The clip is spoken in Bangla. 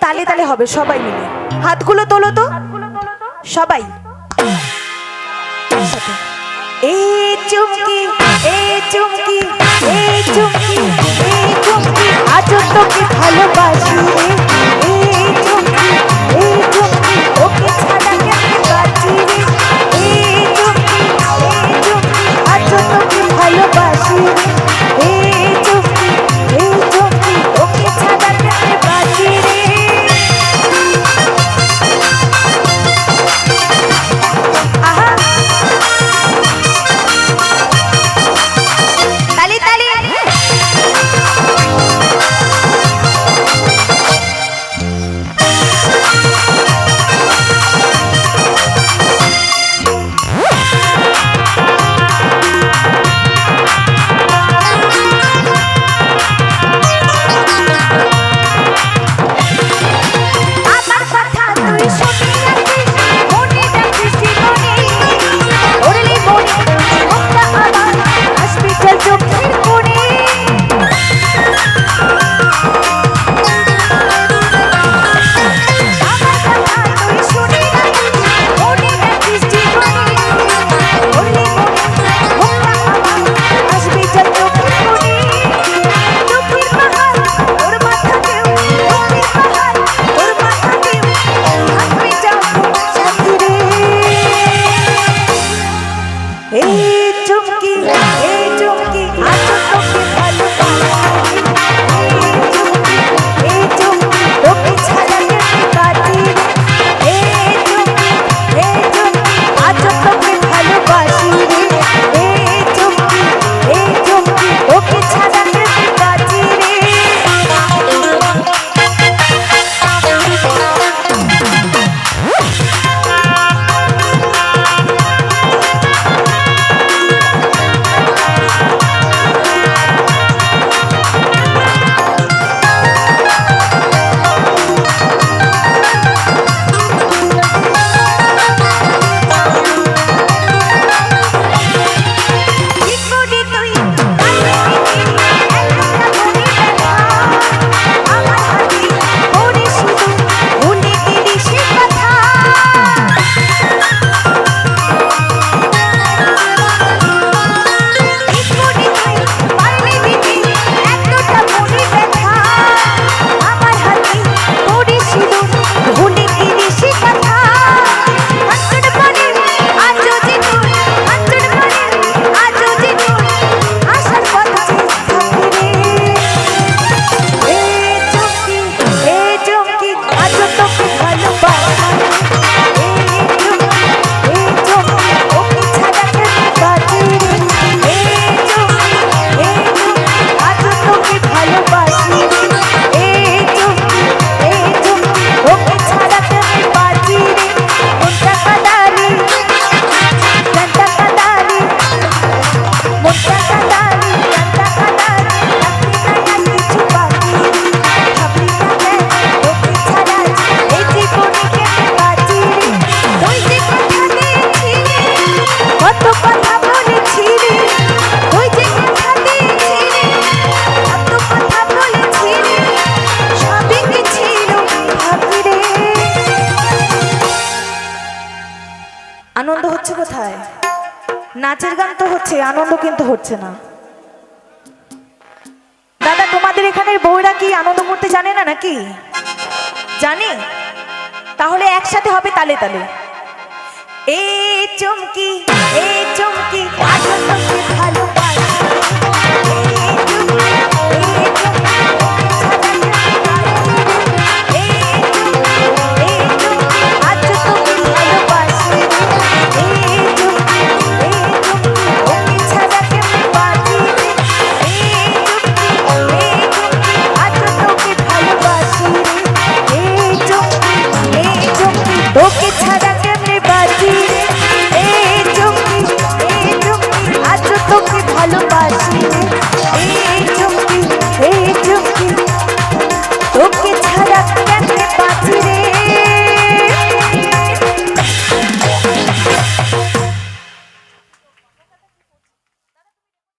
তালে তালে হবে, সবাই মিলে। হাতগুলো তোলো তো। সবাই। এ চুমকি এ চুমকি এ চুমকি। আনন্দ হচ্ছে কোথায়? নাচের গান তো হচ্ছে, আনন্দ কিন্তু হচ্ছে না। দাদা, তোমাদের এখানের বউরা কি আনন্দ করতে জানে না নাকি? জানি। তাহলে একসাথে হবে তালে তালে। এ চমকি এ চমকি আঠারোশো ভালো। datos